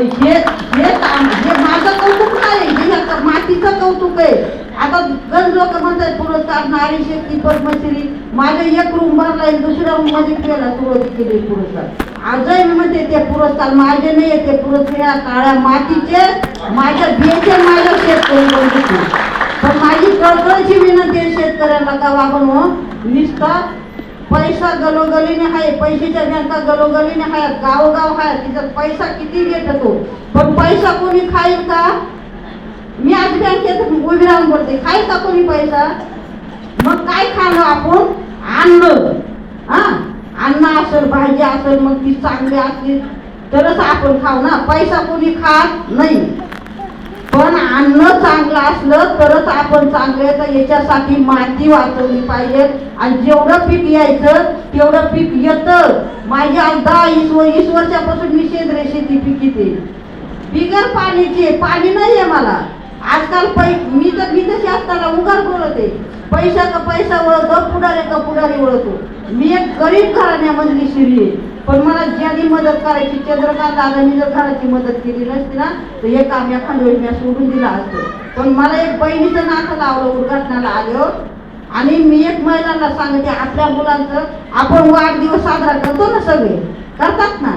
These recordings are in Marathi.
हे हे माझं कौतुक नाही हे मातीचं कौतुक आहे. आता गण लोक म्हणतात पुरस्कार नारी शक्ती पद्मश्री. माझे एक रूम भरलाय दुसऱ्या रूममध्ये केला सुरुवात केली पुरस्कार. आजही मी म्हणते ते पुरस्कार माझे नाही ते पुरस्कार काळ्या मातीचे माझ्या बेचे माझ्या शेतकरी पण माझी कळकळची विनंती आहे शेतकऱ्यांना का वागणं निष्ठा पैसा गलोगलीने आहे पैशाच्या बँका गलोगलीने आहेत गावोगाव आहेत तिथं पैसा किती घेतो पण पैसा कोणी खाईल का? मी आज बँकेत उभी राहून बोलते खाईल का कोणी पैसा? मग काय खाणं आपण? अन्न. हा? अन्न असेल भाजी असेल मग ती चांगली असली तरच आपण खाऊ ना. पैसा कोणी खात नाही. पण अन्न चांगलं असलं तरच आपण चांगले तर याच्यासाठी माती वाचवली पाहिजे. आणि जेवढं पीक यायचं तेवढं पीक येतं. माझ्या दहा ईश्वर व- वर्षापासून मी सेंद्रिय शेती पिकिते. बिगर पाण्याची पाणी नाही आहे मला. आजकाल पै मी तर मी तशी असताना उगार बोलते पैसा का पैसा वळतो पुढारे का पुढारी वळतो. मी एक गरीब घराण्यामधली शिरी आहे. पण मला ज्यांनी मदत करायची चंद्रकांत दादांनी जर घराची मदत केली नसती ना तर हे काम या वेळी मी सोडून दिलं असतं. पण मला एक बहिणीचं नातं लावलं उद्घाटनाला आलं आणि मी एक महिलांना सांगते आपल्या मुलांचं आपण वाढदिवस साजरा करतो ना सगळे. करतात ना.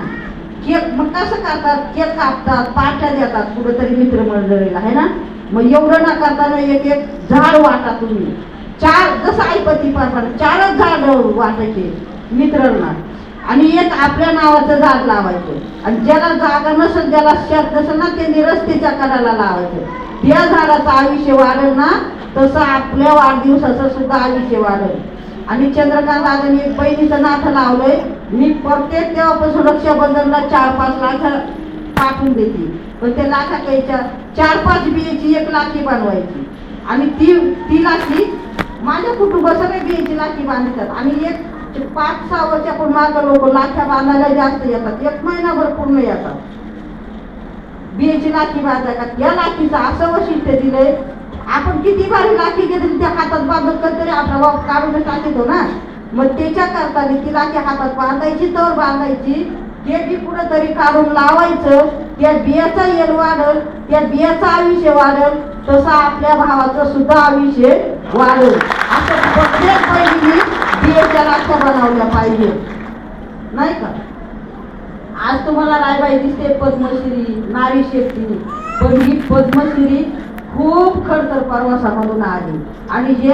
केक मग कसं करतात? केक कापतात पाठ्या देतात कुठंतरी मित्रमंडळीला आहे ना? मग एवढं ना करताना एक एक झाड वाटा तुम्ही. चार जसं ऐपती पार चारच झाड वाटायचे मित्रांना. आणि एक आपल्या नावाचं झाड लावायचं. आणि ज्याला जागा नसेल ज्याला शेत नसेल ना त्यांनी रस्त्याच्या कडाला लावायचं. त्या झाडाचं आयुष्य वाढेल ना तसं आपल्या वाढदिवसाचं सुद्धा आयुष्य वाढेल. आणि चंद्रकांत दादांनी एक बहिणीचं नातं लावलंय. मी प्रत्येक तेव्हापासून रक्षाबंधनला चार पाच लाख पाठवून देते. पण ते लाखाच्या चार पाच बियाची एक लाखी बनवायची. आणि ती ती लाखी माझ्या कुटुंब बियाची लाखी बांधतात. आणि एक पाच सहा वर्षापूर्वी मागं लोक लाख्या बांधायला जास्त येतात. एक महिनाभर पूर्ण येतात. बियाची लाखी बांधायला. या लाखीचं असं वैशिष्ट्य दिलंय आपण किती भारी लाखी घेतली त्या हातात बांधत कधीतरी आपला बाप काढून टाकतो ना? मग त्याच्या करता ती लाखी हातात बांधायची तर बांधायची. ते बी कुठं तरी काढून लावायचं. त्या बियाचा येल वाढल त्या बियाचं आयुष्य वाढल तसं आपल्या भावाचं सुद्धा आयुष्य वाढल. असं प्रत्येक बहिणीने बियाच्या लाख्या बनवल्या पाहिजे. नाही का? आज तुम्हाला रायबाई दिसते पद्मश्री नारी शेट्टी. पण ही पद्मश्री खूप खडतर प्रवासामधून आली. आणि जे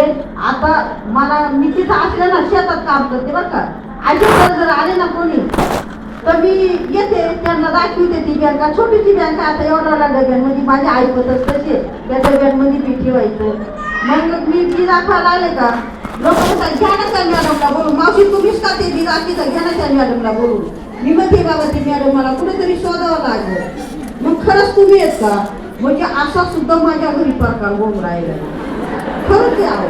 आता मला मी तिथं असले ना शेतात काम करते बरं का. असे जर जर आले ना कोणी तर मी येते त्यांना दाखवते ती बँका. छोटीची बँक आता एवढ्या डब्यांमध्ये माझ्या ऐकतच तसे त्या डब्यांमध्ये मी ठेवायचं. मग मी ती दाखवायला आले का? लोक म्हणतात घ्या ना त्या मॅडमला बोलून. मावशी तुम्हीच का ते दिला? दाखवता घ्या ना त्या मॅडमला बोलून. मी म्हणते बाबा ते मॅडम मला कुठेतरी शोधावं लागलं. मग खरंच तुम्ही येत का? म्हणजे असा सुद्धा माझ्या घरी प्रकार होऊन राहिला खरंच ते आहो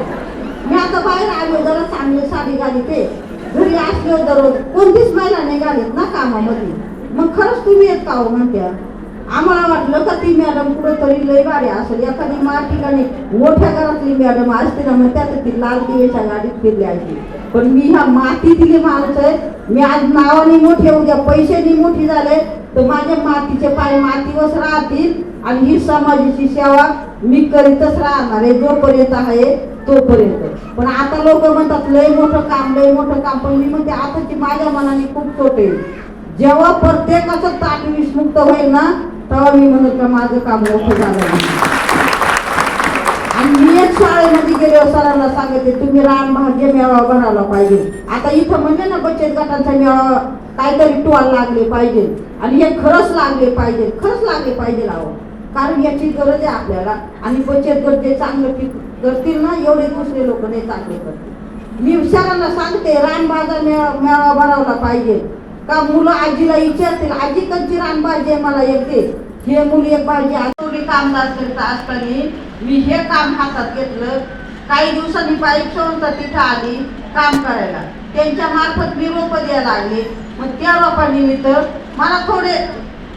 मी आता बाहेर आलो जरा चांगले साडी घालीते घरी असलो दररोज कोणतीच महिला नाही घालीत ना कामामध्ये. मग खरंच तुम्ही येत का हो म्हणत्या? आम्हाला वाटलं का ती मॅडम कुठेतरी लय गाडी असेल. एखादी मा ठिकाणी मोठ्या घरातली मॅडम असते ना मग त्यात ती लाल दिवेच्या गाडीत फिरली आहे पण मी ह्या मातीतली माणूस आहे मी आज नावाने मोठे उद्या पैशाने मोठी झाले. तर माझ्या मातीचे पाय मातीवरच राहतील. आणि ही समाजाची सेवा मी करीतच राहणार आहे जोपर्यंत आहे तोपर्यंत. पण आता लोक म्हणतात लय मोठं काम लय मोठं काम. पण मी म्हणते आताची माझ्या मनाने खूप छोटे जेव्हा प्रत्येकाचं ताट विषमुक्त होईल ना तेव्हा मी म्हणत का माझं काम मोठं झालं. आणि मी एक शाळेमध्ये गेले सरांना सांगितले तुम्ही राम भाग्य मेळावा भरायला पाहिजे. आता इथं म्हणजे ना बचत गटांचा मेळावा काहीतरी टोल लागले पाहिजे. आणि हे खरंच लागले पाहिजे खरंच लागले पाहिजे अहो. कारण याची गरज आहे आपल्याला. आणि बचत गट जे चांगलं पीक करतील ना एवढे दुसरे लोक नाही चांगले करतील. मी सरांना सांगते रान बाजार मेळा मेळावा भरावला पाहिजे. का मुलं आजीला विचारतील आजी कच्ची रान पाहिजे आहे मला एक दे. हे मुली एक भाजी आठवडी कामदार करीत असताना मी हे काम हातात घेतलं. काही दिवसांनी बाईक संस्था तिथं आली काम करायला. त्यांच्या मार्फत मी रोप द्यायला लागले. मग त्या रोपानिमित्त मला थोडे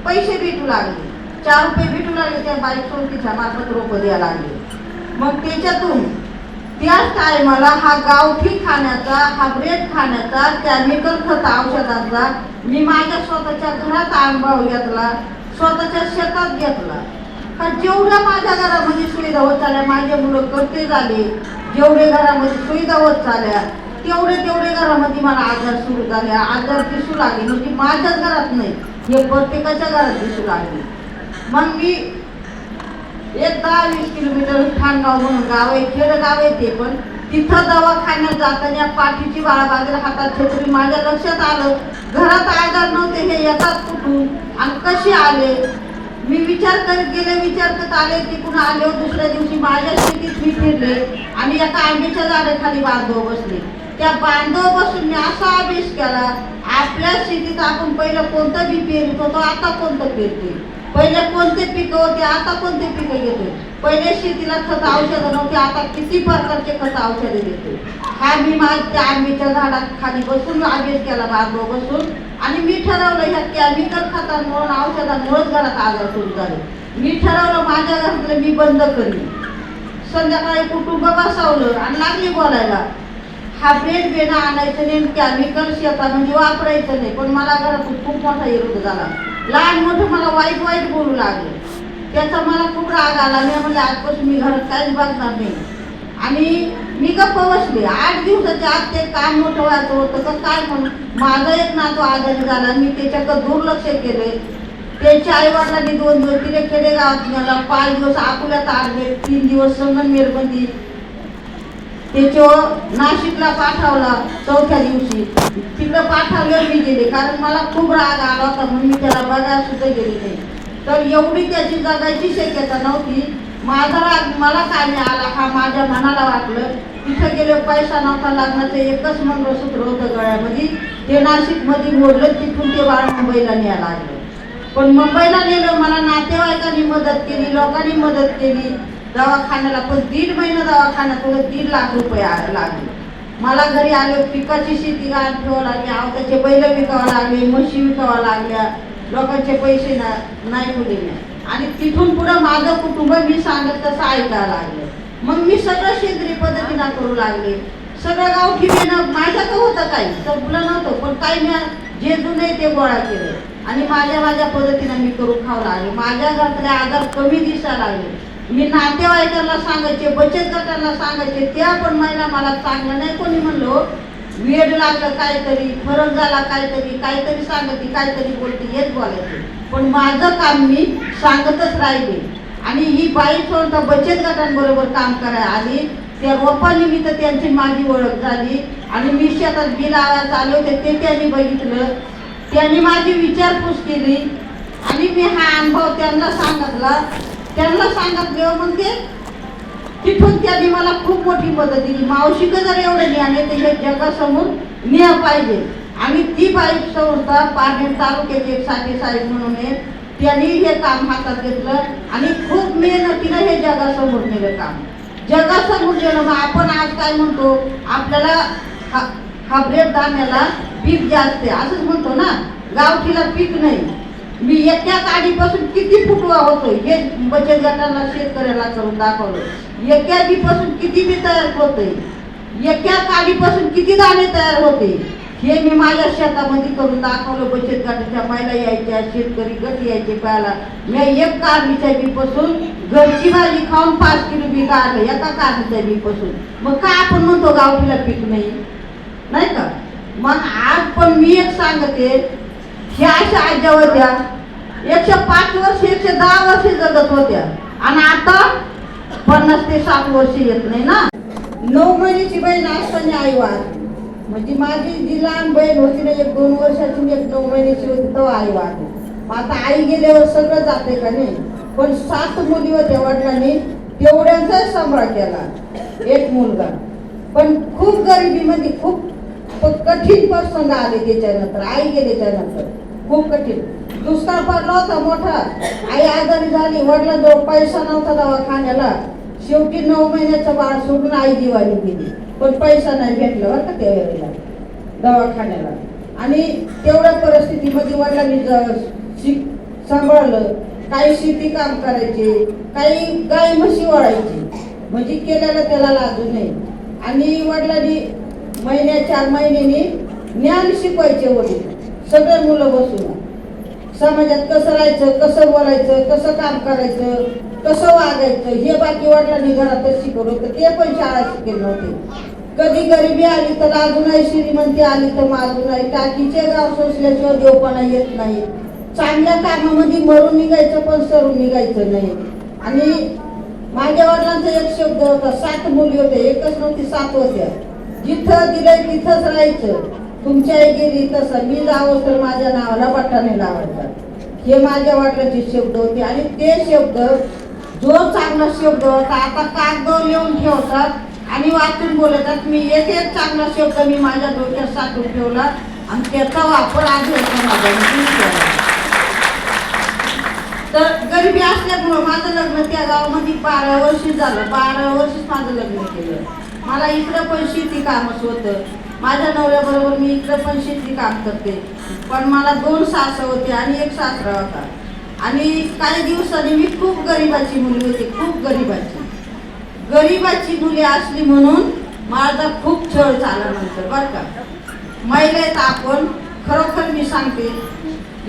पैसे भेटू लागले. चार रुपये भेटू लागले त्या बाईक संस्थेच्या मार्फत रोप द्यायला लागले. मग त्याच्यातून त्याच टायमाला हा गावठी खाण्याचा हा ब्रेड खाण्याचा केमिकल खत औषधांचा मी माझ्या स्वतःच्या घरात अनुभव घेतला स्वतःच्या शेतात घेतला. का जेवढ्या माझ्या घरामध्ये सुविधा होत चालल्या माझे मुलं करते झाले जेवढे घरामध्ये सुविधा होत चालल्या तेवढे तेवढे घरामध्ये मला आजार सुरू झाले. आजार दिसू लागले. म्हणजे माझ्याच घरात नाही हे प्रत्येकाच्या घरात दिसू लागले. मग मी एक दहा वीस किलोमीटर खानगाव म्हणून गाव आहे खेडगाव आहे ते पण. तिथं दवाखान्यात जाताना पाठीची बाळा हातात छत्री माझ्या लक्षात आलं घरात आजार नव्हते हे येतात कुठून? आणि कसे आले? मी विचार करत गेले विचार करत आले तिकडून आले हो दुसऱ्या दिवशी? माझ्या शेतीत मी फिरले आणि एका आंब्याच्या झाडाखाली बांधव बसले. त्या बांधव बसून मी असा अभ्यास केला आपल्या शेतीत आपण पहिलं कोणतं बी पेरत होतो आता कोणतं पेरते? पहिले कोणते पिकं होते आता कोणते पिकं घेतो पहिले शेतीला खत औषधं नव्हते आता किती प्रकारचे खत औषधे देते हा मी माझ्या आंबीच्या झाडात खाली बसून अभ्यास केला बांधव बसून. आणि मी ठरवलं ह्या केमिकल खतांमुळं औषधांमुळेच घरात आजार सुरू झाले. मी ठरवलं माझ्या घरातलं मी बंद करीन. संध्याकाळी कुटुंब बसवलं आणि लागली बोलायला. हा बेड बेना आणायचं नाही केमिकल शेतामध्ये वापरायचं नाही पण मला घरातून खूप मोठा विरोध झाला. लहान मोठं मला वाईट वाईट बोलू लागले. त्याचा मला खूप राग आला. मी म्हणजे आजपासून मी घरात काहीच बघणार नाही. आणि मी गप्प बसले. आठ दिवसाच्या आत ते काम मोठं व्हायचं होतं का काय म्हणून? माझा एक नातो आजारी झाला. मी त्याच्याकडे दुर्लक्ष केले. त्यांच्या आई वडिलांनी दोन दिवस तिने खेडेगावात नेला. पाच दिवस अकोल्यात आणले. तीन दिवस संगमनेरमध्ये त्याच्यावर नाशिकला पाठवला चौथ्या दिवशी. तिकडं पाठवल्यावर मी गेले कारण मला खूप राग आला होता म्हणून मी त्याला बघायला सुद्धा गेले नाही. तर एवढी त्याची जगायची शक्यता नव्हती. माझा राग मला काय नाही आला हा माझ्या मनाला वाटलं. तिथं गेले पैसा नव्हता लग्नाचं एकच मंगळसूत्र होतं गळ्यामध्ये. ते नाशिकमध्ये मोडलं तिथून ते बाळ मुंबईला न्यायला लागलं. पण मुंबईला नेलं मला नातेवाईकांनी मदत केली लोकांनी मदत केली. दवाखान्याला पण दीड महिना दवाखान्यात तुला दीड लाख रुपये लागले. मला घरी आले पिकाची शेती गाळ ठेवावं लागली आवताचे बैल विकावं लागले म्हशी विकावं लागल्या लोकांचे पैसे ना नाही मुली आणि तिथून पुढं माझं कुटुंब मी सांगत तसं ऐकायला लागलं. मग मी सगळं सेंद्रिय पद्धतीनं करू लागले. सगळं गावठी माझ्या तर होतं काही संपलं नव्हतं पण काही मी जे जुने ते गोळा केलं. आणि माझ्या माझ्या पद्धतीनं मी करून खाऊ लागले. माझ्या घरातले आजार कमी दिसायला लागले. मी नातेवाईकांना सांगायचे बचत गटांना सांगायचे त्या पण महिला मला चांगलं नाही. कोणी म्हणलो हो, वेड लागलं काहीतरी फरक झाला काहीतरी काहीतरी सांगते काहीतरी बोलते हेच बोलायचे. पण माझं काम मी सांगतच राहिले. आणि ही बाई स्वतः बचत गटांबरोबर काम करायला आली. त्या रोपानिमित्त त्यांची माझी ओळख झाली. आणि मी शेतात बी लावायला आले होते ते त्यांनी बघितलं. त्यांनी माझी विचारपूस केली. आणि मी हा अनुभव त्यांना सांगितला. त्यांना सांगितलं मग ते तिथून त्यांनी मला खूप मोठी मदत दिली. मावशीक जर एवढं ज्ञान आहे त्याच्या जगासमोर न्या पाहिजे. आणि ती बाई संस्था पारनेर तालुक्याचे एक साथी साहेब म्हणून आहे त्यांनी हे काम हातात घेतलं आणि खूप मेहनतीनं हे जगासमोर नेलं काम. जगासमोर नेलं मग आपण आज काय म्हणतो? आपल्याला हा हा ब्रेड धान्याला पीक जास्त आहे. असंच म्हणतो ना गावठीला पीक नाही. मी एका काडीपासून किती फुटवा होतो हे बचत गटाला शेतकऱ्याला करून दाखवलं एका बीपासून किती मी तयार होते एका काडीपासून किती दाणे तयार होते हे मी माझ्या शेतामध्ये करून दाखवलं बचत गटाच्या महिला यायच्या शेतकरी गट यायचे पाहायला. मी एक कारणीच्या बीपासून घरची भाजी खाऊन पाच किलो बी काढलं एका कारणीच्या बीपासून मग का आपण म्हणतो गावठीला पीक नाही? नाही का? मग आज पण मी एक सांगते ह्या अशा आज्या होत्या. एकशे पाच वर्ष एकशे दहा वर्ष जगत होत्या. आणि आता पन्नास ते सात वर्ष येत नाही ना? नऊ महिन्याची बहीण असताना आई वाद म्हणजे माझी जी लहान बहीण होती ना एक दोन वर्षाची एक नऊ महिन्याची होती तो आई वाद मग आता आई गेल्यावर सगळं जाते का नाही? पण सात मुली होत्या वडिलांनी तेवढ्यांचाच सांभाळ केला. एक मुलगा. पण खूप गरिबीमध्ये खूप कठीण प्रसंग आले त्याच्यानंतर आई गेल्याच्यानंतर. खूप कठीण. दुष्काळ पडला होता मोठा. आई आजारी झाली वडिलांजवळ पैसा नव्हता दवाखान्याला. शेवटी नऊ महिन्याचं बाळ सोडून आई दिवाळी गेली. पण पैसा नाही भेटला बरं का त्यावेळेला दवाखान्याला. आणि तेवढ्या परिस्थितीमध्ये वडिलांनी शिक सांभाळलं. काही शेती काम करायचे काही गाई म्हशी वळायची म्हणजे केल्याला त्याला लाजू नये. आणि वडिलांनी महिन्या चार महिन्यांनी ज्ञान शिकवायचे वडील. सगळे मुलं बसून. समाजात कसं राहायचं कसं बोलायचं कसं काम करायचं कसं वागायचं हे बाकी वडिलांनी घरातच शिकवलं होतं. ते पण शाळा शिकेल नव्हते. कधी गरिबी आली तर अजूनही श्रीमंती आली तर माजू आहे टाकीचे गाव सोसल्याशिवाय देवपणा येत नाही. चांगल्या कामामध्ये मरून निघायचं पण सरून निघायचं नाही. आणि माझ्या वडिलांचा एक शब्द होता सात मुली होते एकच नव्हती सात होत्या. जिथं दिलंय तिथंच राहायचं. तुमच्या एकेरी तसं मी जावं तर माझ्या नावाला बट्टाने लावायचा. हे माझ्या वडिलांचे शब्द होते आणि ते शब्द जो चांगला शब्द होता आता कागद लिहून ठेवतात आणि वाचून बोलतात मी एक एक चांगला शब्द मी माझ्या डोक्यात साठवून ठेवला आणि त्याचा वापर आज होतो माझ्या तर गरिबी असल्यामुळं माझं लग्न त्या गावामध्ये बारा वर्षी झालं. बारा वर्षीच माझं लग्न केलं. मला इकडं पण शेती कामच होतं. माझ्या नवऱ्याबरोबर मी इकडं पण शेती काम करते. पण मला दोन सासं होते आणि एक सासरा होता. आणि काही दिवसांनी मी खूप गरिबाची मुली होती खूप गरिबाची. गरिबाची मुली असली म्हणून माझा खूप छळ झाला नंतर बरं का. महिलेत आपण खरोखर मी सांगते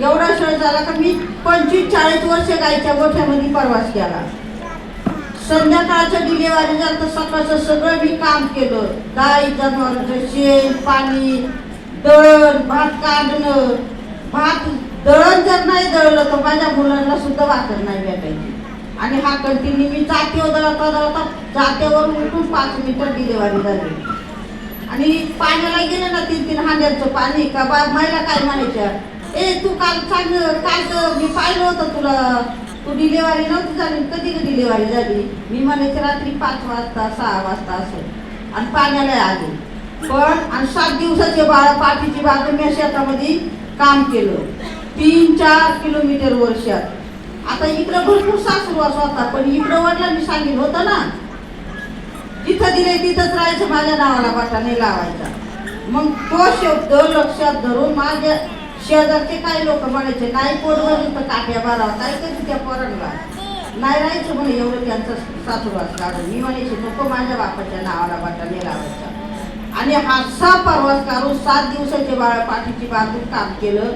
एवढा छळ झाला का मी पंचवीस चाळीस वर्ष गायच्या गोठ्यामध्ये प्रवास केला. संध्याकाळच्या डिलेवारी झालं सकाळचं सगळं मी काम केलं. गाई जनावरांचं शेण पाणी दळण भात काढणं. भात दळण जर नाही दळलं तर माझ्या मुलांना सुद्धा भाकर नाही भेटायची. आणि हा कंटिन्यू मी जातीवर दळता दळता जातीवर उठून पाच मिनिटं डिलेवारी झाली. आणि पाण्याला गेलं ना तीन तीन हांड्याचं पाणी का बा महिला काय म्हणायच्या ए तू काल चांगलं काल मी पाहिलं होतं तुला. तू डिलेवारी नव्हती झाली कधी डिलेवारी झाली? मी म्हणायचे रात्री पाच वाजता सहा वाजता असं. आणि पाण्याला आले पण आणि सात दिवसाचे बाळ पाठीची बाजू मी शेतामध्ये काम केलं. तीन चार किलोमीटर वर्षात. आता इकडं भरपूर सासुरवास होता पण इकडं वडिलांनी सांगितलं होतं ना जिथं दिले तिथंच राहायचं माझ्या नावाला वाटाने लावायचा. मग तो शब्द लक्षात धरून माझ्या शेजारचे काही लोक म्हणायचे नाही पोटवर तर काट्या बारावा काय कधी त्या पोरांना? नाही राहायचं म्हणे एवढं त्यांचा सासुरवास काढून. मी म्हणायचे नको माझ्या बापाच्या नावाला वाटाने लावायचा आणि हातसा परवास काढून सात दिवसाचे बाळ पाठीची बाजून काम केलं.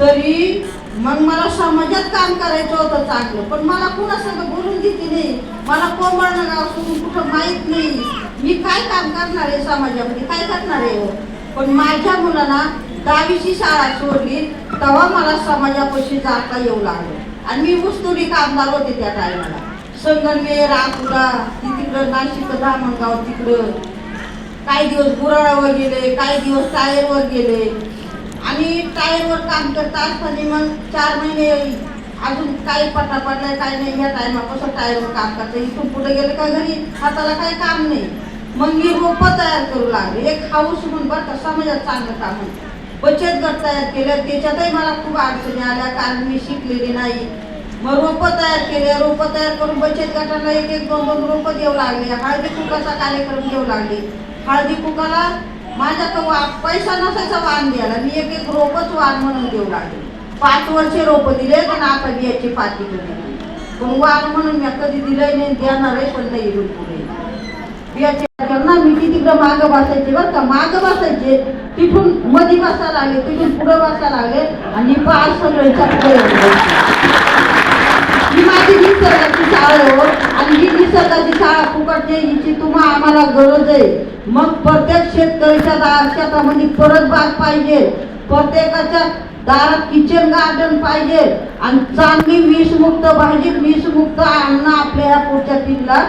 तरी मग मला समाजात काम करायचं होतं चांगलं पण मला कुणा सगळं बोलून देते नाही. मला कोंबडणं गाव सोडून कुठं माहीत नाही. मी काय काम करणार आहे समाजामध्ये? काय करणार आहे हो? पण माझ्या मुलांना दहावीची शाळा सोडली तेव्हा मला समाजापाशी जाता येऊ लागलं. आणि मी उस्तुरी कामदार होते त्या टायमाला. संगमनेर अकोला तिकडं नाशिक धामणगाव तिकडं. काही दिवस गुराळावर गेले काही दिवस टायरवर गेले. आणि टायरवर काम करता असताना मग चार महिने अजून काही पट्टा पडलाय काय नाही ह्या टायमापासून टायरवर काम करतं. इथून पुढे गेलं का घरी? हाताला काही काम नाही. मग मी रोपं तयार करू लागले. एक हाऊस म्हणून बरं का समाजात चांगलं काम आहे. बचत गट तयार केलं त्याच्यातही मला खूप अडचणी आल्या. कारण मी शिकलेली नाही. मग रोपं तयार केले रोपं तयार करून बचत गटाला एक एक दोन दोन रोपं देऊ लागले. हळदी कुकाचा कार्यक्रम घेऊ लागले. हळदी कुकाला माझ्याकडं वा पैसा नसायचा वाण द्यायला. मी एक एक रोपच वाण म्हणून देऊ लागले. पाच वर्षे रोपं दिले पण आता बियाची पाती पण वाण म्हणून मी कधी दिलंय नाही. देणार आहे पण नाही इथून बियाचे त्यांना मी ती तिकडं मागं बसायचे बरं का? मागं बसायचे. तिथून मध्ये बसायला लागले तिथून पुढं बसायला लागले आणि पार सगळ्यांच्या पुढे ही माझी निसर्गाची शाळा हो. आणि ही निसर्गाची शाळा फुकट नाही हिची तुम्हा आम्हाला गरज आहे. मग प्रत्येक शेतकऱ्याच्या दार शेतामध्ये परत बाग पाहिजे. प्रत्येकाच्या दारात किचन गार्डन पाहिजे. आणि चांगली विषमुक्त भाजी विषमुक्त अन्न आपल्या या पुढच्या पिढीला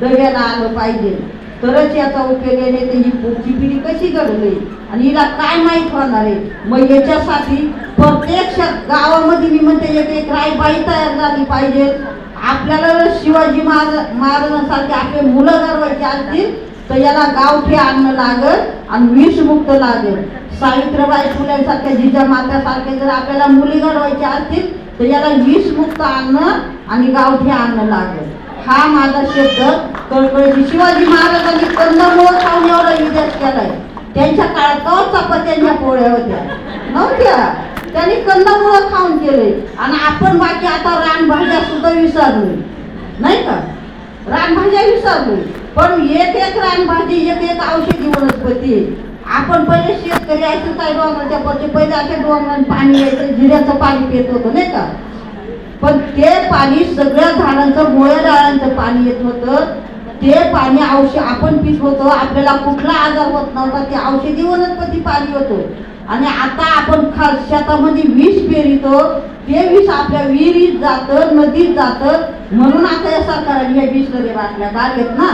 डब्याला आलं पाहिजे. तरच याचा उपयोग आहे तर ही पुढची पिढी कशी घडली आणि हिला काय माहीत होणार आहे? मग याच्यासाठी प्रत्येक गावामध्ये मी म्हणते एक एक राईबाई तयार झाली पाहिजे. आपल्याला शिवाजी महाराज महाराजांसारखे आपले मुलं घडवायचे असतील तर याला गावठी अन्न लागल आणि विषमुक्त लागेल. सावित्रीबाई फुल्यांसारख्या जिजामात्यासारखे जर आपल्याला मुली घडवायच्या असतील तर याला विषमुक्त अन्न आणि गावठी अन्न लागेल. हा माझा शब्द कळकळीची शिवाजी महाराजांनी कंदमुळं खाऊन एवढा केलाय. त्यांच्या काळात कवा चपात्यांच्या पोळ्या होत्या? नव्हत्या. त्यांनी कंदमुळं खाऊन केले. आणि आपण बाकी आता रानभाज्या सुद्धा विसरलो नाही का? रानभाज्या विसरलो पण एक एक रानभाजी एक एक औषधी वनस्पती. आपण पहिले शेतकरी असं काय डोंगराच्या पडते पहिले असे डोंगरात पाणी यायचं जिऱ्याचं पाणी पित होतं नाही का? पण ते पाणी सगळ्या झाडांचं मुळ्या झाडांचं पाणी येत होतं. ते पाणी औषध आपण पीत होतो आपल्याला कुठला आजार होत नव्हता. ते औषधी वनस्पती पाणी होतो. आणि आता आपण खा शेतामध्ये विष पेरितो. ते विष आपल्या विहिरीत जातं नदीत जातं. म्हणून आता या सरकारने या बिसलरी बाटल्या बागेत ना.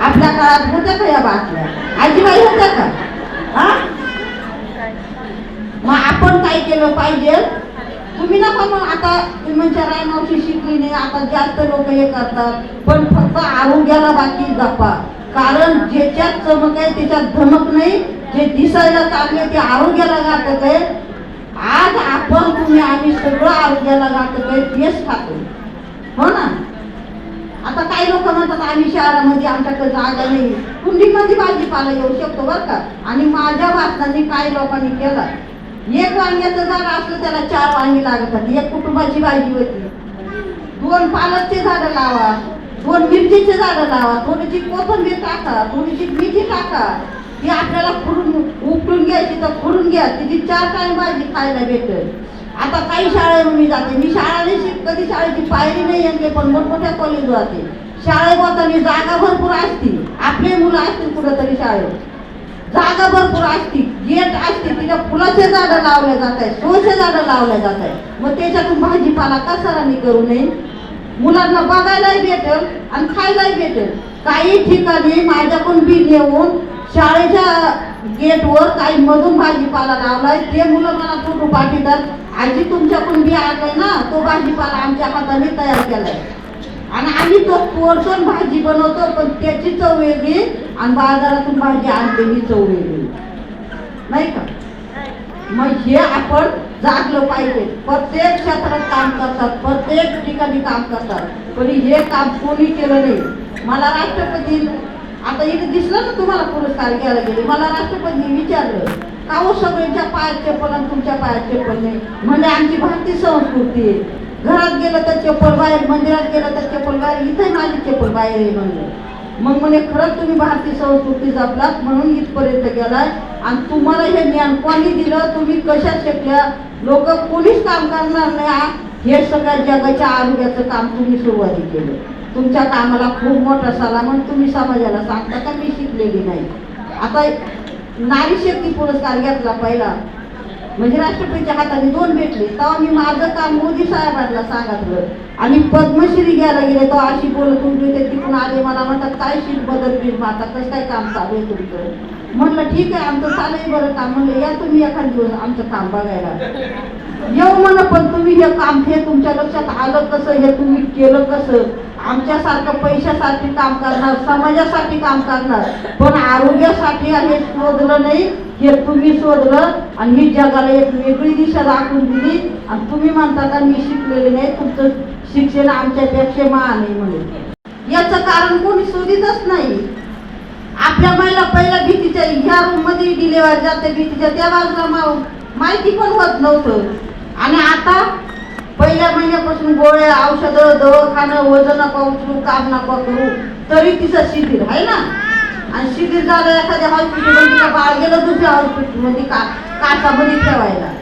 आपल्या काळात होत्या का या बाटल्या? आजीबाई होत्या का? हा? मग आपण काय केलं पाहिजे? तुम्ही नका मग आता तुम्ही रायमावशी शिकली नाही आता जास्त लोक हे करतात. पण फक्त आरोग्याला बाकी जपा. कारण ज्याच्यात चमक आहे त्याच्यात धमक नाही. जे दिसायला चांगले ते आरोग्याला घातक आहे. आज आपण तुम्ही आम्ही सगळं आरोग्याला घातक आहे तेच खातो. हो ना? आता काही लोक म्हणतात आम्ही शहरामध्ये आमच्याकडे जागा नाही. कुंडीमध्ये भाजीपाला येऊ शकतो बरं का? आणि माझ्या वाचनाने काही लोकांनी केला. एक वांग्याचं झाड असलं त्याला चार वांगी लागतात एक कुटुंबाची भाजी होती. दोन पालकचे झाडं लावा दोन मिरचीचे झाडं लावा थोडीशी कोथंबीर टाका थोडीशी मिठी टाका. ती आपल्याला खुडून उपटून घ्यायची तर खुडून घ्या. तिची चार टाईम भाजी खायला भेटेल. आता काही शाळेवर मी जाते. मी शाळेला कधी शाळेची पायरी नाही येते पण मोठमोठ्या कॉलेज जाते. शाळेत होताना जागा भरपूर असती. आपले मुलं असतील कुठंतरी शाळेत. जागा भरपूर असती गेट असते तिला फुलाचे झाडं लावले जात आहे शोचे झाडं लावले जात आहे मग त्याच्यातून भाजीपाला कसाराने करू नये. मुलांना बघायलाही भेटेल आणि खायलाही भेटेल. काही ठिकाणी माझ्याकडून बी नेऊन शाळेच्या गेटवर काही मधून भाजीपाला लावलाय. ते मुलं मला फोटो पाठवतात. आजी तुमच्याकडून बी आणलंय ना तो भाजीपाला आमच्या हाताने तयार केलाय. आणि आम्ही तो पोरसून भाजी बनवतो पण त्याची चव वेगळी आणि बाजारातून भाजी आणलेली चव वेगळी. नाही का? मग हे आपण जागलं पाहिजे. प्रत्येक क्षेत्रात काम करतात प्रत्येक ठिकाणी काम करतात. पण हे काम कोणी केलं नाही. मला राष्ट्रपती आता इथे दिसलं ना तुम्हाला पुरस्कार घ्यायला गेले. मला राष्ट्रपती विचारलं का हो सगळ्यांच्या पायात चप्पल आणि तुमच्या पायात चप्पल नाही? म्हणजे आमची भारतीय संस्कृती आहे. घरात गेलं तर चप्पल बाहेर मंदिरात गेलं तर चप्पल बाहेर इथे माझी चप्पल बाहेर आहे म्हणलं. मग म्हणे खरंच तुम्ही भारतीय संस्कृती जपलात म्हणून इथपर्यंत गेलाय आणि तुम्हाला हे ज्ञान कोणी दिलं तुम्ही कशात शिकल्या? लोक कोणीच काम करणार नाही आ- हे सगळ्या जगाच्या आरोग्याचं काम तुम्ही सुरुवाती केलं. तुमच्या कामाला खूप मोठा सलाम तुम्ही समाजाला सांगता का मी शिकलेली नाही? आता नारी शक्ती पुरस्कार घेतला पहिला. म्हणजे राष्ट्रपतीच्या हाताने दोन भेटले. तेव्हा मी माझं काम मोदी साहेबांना सांगितलं. आणि पद्मश्री घ्यायला गेले तो अशी बोलत तुमची ते तिकडून आले. मला म्हणतात काय शीट बदल बिल माता कसं काय काम चालू आहे तुमचं? म्हणलं ठीक आहे आमचं चालू बरं काम. म्हणलं या तुम्ही एखाद दिवस आमचं काम बघायला. येऊ म्हणलं पण तुम्ही हे काम हे तुमच्या लक्षात आलं कसं? हे तुम्ही केलं कसं? आमच्यासारखं पैशासाठी काम करणार समाजासाठी काम करणार पण आरोग्यासाठी हे शोधलं नाही हे तुम्ही शोधलं आणि ही जगाला एक वेगळी दिशा दाखवून दिली. आणि तुम्ही म्हणता का मी शिकलेले नाही तुमचं शिक्षण आमच्यापेक्षा महान आहे म्हणून. याचं कारण कोणी शोधितच नाही. आपल्या महिला पहिल्या भीतीच्या ह्या रूममध्ये डिलेवर जाते भीतीच्या त्या बाजूला माहिती पण होत नव्हतं. आणि आता पहिल्या महिन्यापासून गोळ्या औषधं दवाखानं वजन नका उचलू काम नका करू. तरी तिचं शिबिर आहे ना? आणि शिबिर झालं एखाद्या हॉस्पिटलमध्ये का बाळ गेलं दुसऱ्या हॉस्पिटलमध्ये का काचामध्ये ठेवायला.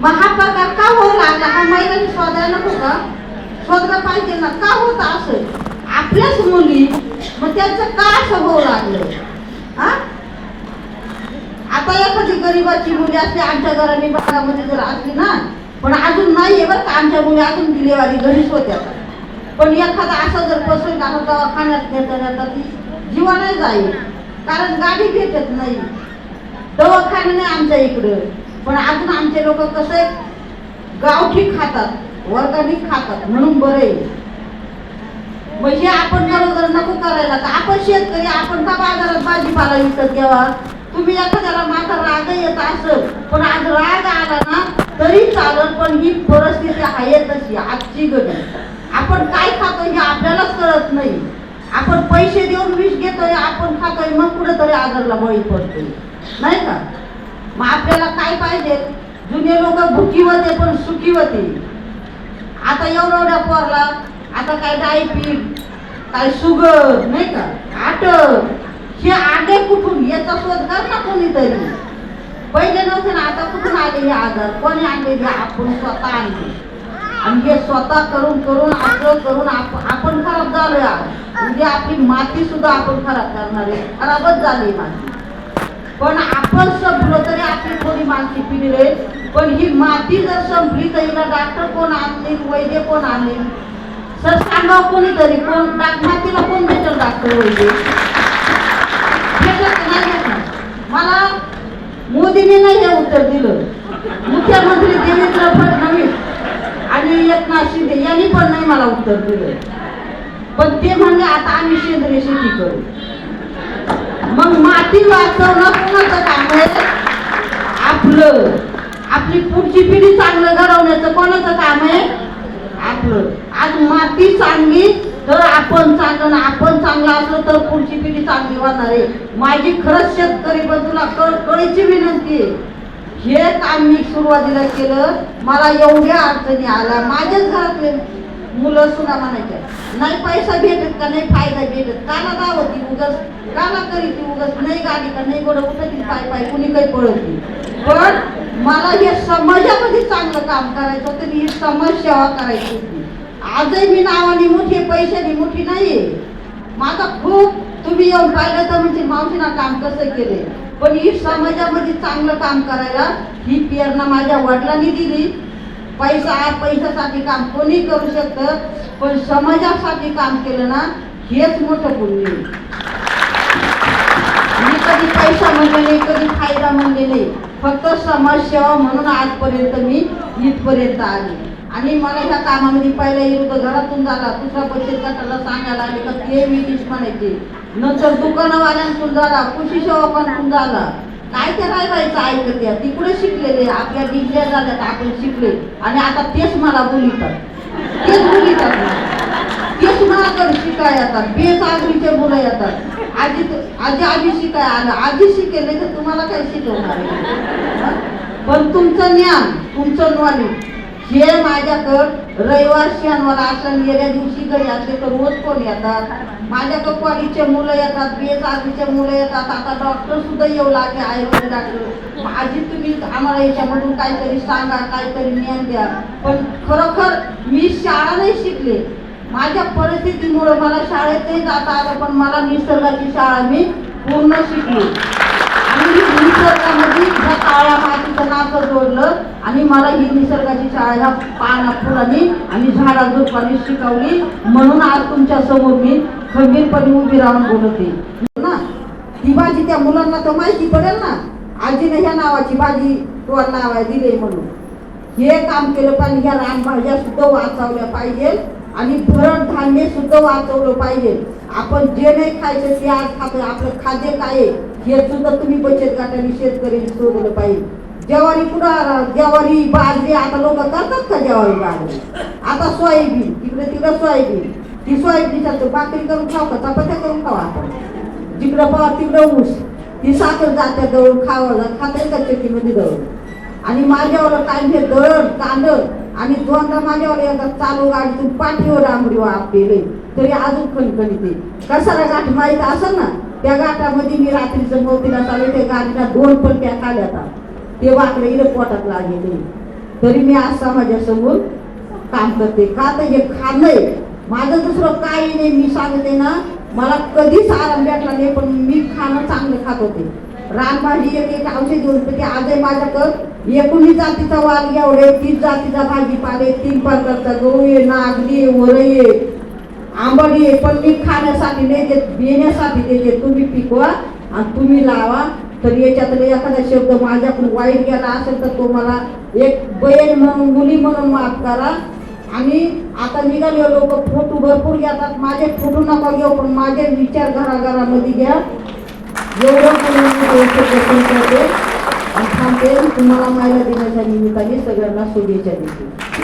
मग हा प्रकार का होऊ लागला? हा महिलांनी शोधायला नको का? शोधलं पाहिजे ना? का होत असं? आपल्याच मुली मग त्यांचं का असं होऊ लागलं? हा? आता एखादी गरीबाची मुली असते आमच्या घराने भागामध्ये जर असली ना पण अजून नाहीये बरं का आमच्या मुली अजून डिलेवारी घरीच होत्या. पण एखादा असा जर पसंत आहे दवाखान्यात नेता येतात ती जीवा जाईल. कारण गाडी भेटत नाही. दवाखाना नाही आमच्या इकडं. पण अजून आमचे लोक कसे गावठी खातात वर्गानिक खातात म्हणून बरं आहे. म्हणजे आपण बरोबर नको करायला. का आपण शेतकरी आपण का बाजारात भाजीपाला विकत घ्यावा? तुम्ही एखाद्याला माझा राग येत असं पण आज राग आला ना तरी चालत पण ही परिस्थिती आहे तशी आजची घडी. आपण काय खातो हे आपल्यालाच कळत नाही. आपण पैसे देऊन विष घेतोय आपण खातोय मग कुठेतरी आजारला बळी पडतोय. नाही का? मग आपल्याला काय पाहिजे? जुने लोक भुकी होते पण सुखी होते. आता एवढ्या एवढ्या पोरला आता काय डायबिट काय शुगर नाही का? आटक हे आले कुठून? याचा शोध कर ना कोणीतरी. पहिले नव्हते ना आता कुठून आले हे आजार कोणी आणले हे आपण स्वतः आणले? आणि हे स्वतः करून करून आपलं करून आपण खराब झालोय म्हणजे आपली माती सुद्धा आपण खराब करणार आहे. खराबच झाली माती. पण आपण संपलो तरी आपली थोडी माती पिली पण ही माती जर संपली तर हिला डॉक्टर कोण आणतील? वैद्य कोण आणले सर सांगावं कोणीतरी? कोण मातीला कोण भेटेल डॉक्टर वैद्य? भेटत नाही मला मोदीने नाही हे उत्तर दिलं. मुख्यमंत्री देवेंद्र फडणवीस आणि एकनाथ शिंदे यांनी पण नाही मला उत्तर दिलं. पण ते म्हणले आता आम्ही सेंद्रिय शेती करू. मग माती वाचवणं कोणाचं काम आहे? आपलं. आपली पुढची पिढी चांगलं घडवण्याचं कोणाचं काम आहे? आपलं. आज माती चांगली तर आपण चांगलं ना आपण चांगलं असलं तर पुढची पिढी चांगली वाहणार आहे. माझी खरंच शेतकरी बंधूला कळ कळीची विनंती आहे. हे आम्ही सुरुवातीला केलं. मला एवढ्या अडचणी आल्या. माझ्याच घरातले मुलं सुद्धा म्हणायच्या नाही पैसा भेटत का? नाही फायदा भेटत काला दावती उगस काला करी ती उगस नाही गाडी का? नाही गोड उठती पाय पाय कुणी काही पळवती पण मला हे समाजामध्ये चांगलं काम करायचं होतं ही समाजसेवा करायची होती. आजही मी नावाने मोठी पैशाने मोठी नाही माझा खूप तुम्ही येऊन पाहिलं तर म्हणजे मावशीना काम कसं केले. पण ही समाजामध्ये चांगलं काम करायला ही प्रेरणा माझ्या वडिलांनी दिली. पैसा पैशासाठी काम कोणी करू शकतं पण समाजासाठी काम केलं ना हेच मोठं पुण्य आहे. मी कधी पैसा म्हणले नाही कधी फायदा म्हणले नाही. फक्त समाजसेवा म्हणून आजपर्यंत मी इथपर्यंत आली. आणि मला ह्या कामामध्ये पहिला विरुद्ध घरातून झाला. दुसरा बचत गटाला सांगायला आले का ते मी तीच म्हणायचे. नंतर दुकानवाल्यांतून झाला कृषी सेवकांतून झाला. काय ते राहायचं ऐकत या तिकडे शिकलेले? आपल्या डिग्र्या झाल्यात आपण शिकले. आणि आता तेच मला बोलितात. तेच बोलितात तेच माझ्याकडे शिकाय येतात. बेसागरीचे मुलं येतात. आजी आजी आजी शिकाय आलं. आजी शिकेल तर तुम्हाला काय शिकवणार? पण तुमचं ज्ञान तुमचं नॉलेज हे माझ्याकडं रविवार शनिवार असल्या गेल्या दिवशी घरी असले तर रोज कोण येतात? माझ्याकडं कॉलेजचे मुलं येतात बेसागरीचे मुलं येतात. आता डॉक्टर सुद्धा येऊ लागले आयुर्वेद डॉक्टर आजी तुम्ही आम्हाला याच्यामधून काहीतरी सांगा काहीतरी ज्ञान द्या. पण खरोखर मी शाळा नाही शिकले. माझ्या परिस्थितीमुळे मला शाळेत नाही जाता आलं पण मला निसर्गाची शाळा मी पूर्ण शिकली. निसर्गामध्ये ह्या काळ्या मातीचं नातं जोडलं आणि मला ही निसर्गाची शाळा ह्या पाना फुलांनी आणि झाडा झुडपांनी शिकवली. म्हणून आज तुमच्यासमोर मी खंबीरपणे उभी राहून बोलते. ना? ती भाजी त्या मुलांना तर माहिती पडेल ना? आजीने ह्या नावाची भाजी तुला नाव आहे दिले म्हणून. हे काम केलं पाहिजे ह्या रानभाज्या सुद्धा वाचवल्या पाहिजे आणि भरड धान्य सुद्धा वाचवलं पाहिजे. आपण जे नाही खायचं ते आज खातो आपलं खाद्य काय आहे? हे सुद्धा तुम्ही बचत गटाने शेतकरी सोडलं पाहिजे. ज्वारी कुठं ज्वारी बाजरी आता लोक करतात का ज्वारी बाजरी? आता सोयाबीन तिकडे तिकडे सोयाबीन. ती सोयाबीन भाकरी करून खाऊ का? चपात्या करून खावा आपण. जिकडं पावा तिकडं ऊस. ती साखर जात्या दळून खावं खाते का चटीमध्ये दळून? आणि माझ्यावर काय दळण कांदळ आणि दोनदा माझ्यावर एकदा चालू गाडीतून पाठीवर आंबडी वापलेले तरी अजून खणखणीत आहे. कसाला गाठ माहीत असेल ना? त्या गाठामध्ये मी रात्रीचं मोतीला चालू त्या गाडीला दोन पलट्या खाल्या आता ते वाकडे इकडे पोटात लागले. तरी मी आज समाजासमोर काम करते. का तर हे खाणं माझं दुसरं काही नाही. मी सांगते ना मला कधीच आराम भेटला नाही पण मी खाणं चांगलं खात होते. रानभाजी एक एक औषध घेऊन ते आजही माझ्याकडं एकोणीस जातीचा वाल एवढे तीस जातीचा भाजीपाले तीन प्रकारचा गहू आहे नागली आहे. आंबट आहे पण मी खाण्यासाठी नाही देत येण्यासाठी देते तुम्ही पिकवा आणि तुम्ही लावा. तर याच्यातले एखादा शब्द माझ्याकडून वाईट गेला असेल तर तो मला एक बहीण म्हणून मुली म्हणून माफ करा. आणि आता निघाले लोक फोटो भरपूर घेतात. माझे फोटो नका घेऊ पण माझे विचार घराघरामध्ये घ्या. एवढं बोलून थांबते. तुम्हाला मायला देण्याच्या निमित्ताने सगळ्यांना शुभेच्छा देते.